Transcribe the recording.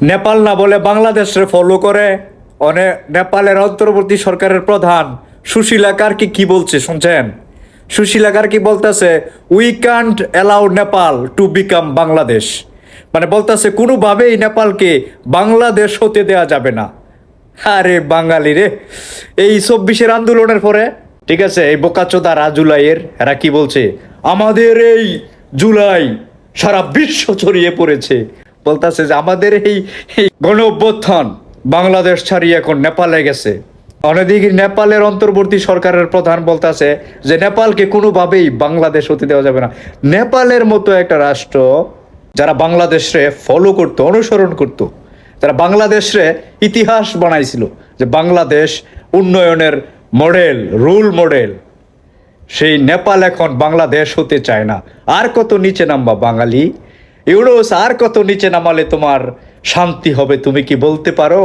নেপাল না বলে বাংলাদেশে ফলো করে। অনেক নেপালের অন্তর্বর্তী সরকারের প্রধান সুশীলা কার্কি কি বলছে শুনছেন? সুশীলা কার্কি বলতেছে we can't allow Nepal to become Bangladesh. মানে বলতেছে, কোনোভাবেই নেপালকে বাংলাদেশ হতে দেওয়া যাবে না। আরে বাঙালি রে! এই চব্বিশের আন্দোলনের পরে, ঠিক আছে, এই বোকাচোদা জুলাইয়ের এরা কি বলছে, আমাদের এই জুলাই সারা বিশ্ব ছড়িয়ে পড়েছে। বলতেছে যে আমাদের এই গণ অভ্যুত্থান বাংলাদেশ ছাড়িয়ে এখন নেপালে গেছে। অন্যদিকে নেপালের অন্তর্বর্তী সরকারের প্রধান বলতেছে যে নেপালকে কোনোভাবেই বাংলাদেশ হতে দেওয়া যাবে না। নেপালের মতো একটা রাষ্ট্র যারা বাংলাদেশে ফলো করতো, অনুসরণ করতো তারা বাংলাদেশে ইতিহাস বানাইছিল যে বাংলাদেশ উন্নয়নের মডেল রুল মডেল সেই নেপাল এখন বাংলাদেশ হতে চায় না। আর কত নিচে নামবা বাঙালি? ইউরোস আর কত নিচে নামালে তোমার শান্তি হবে তুমি কি বলতে পারো?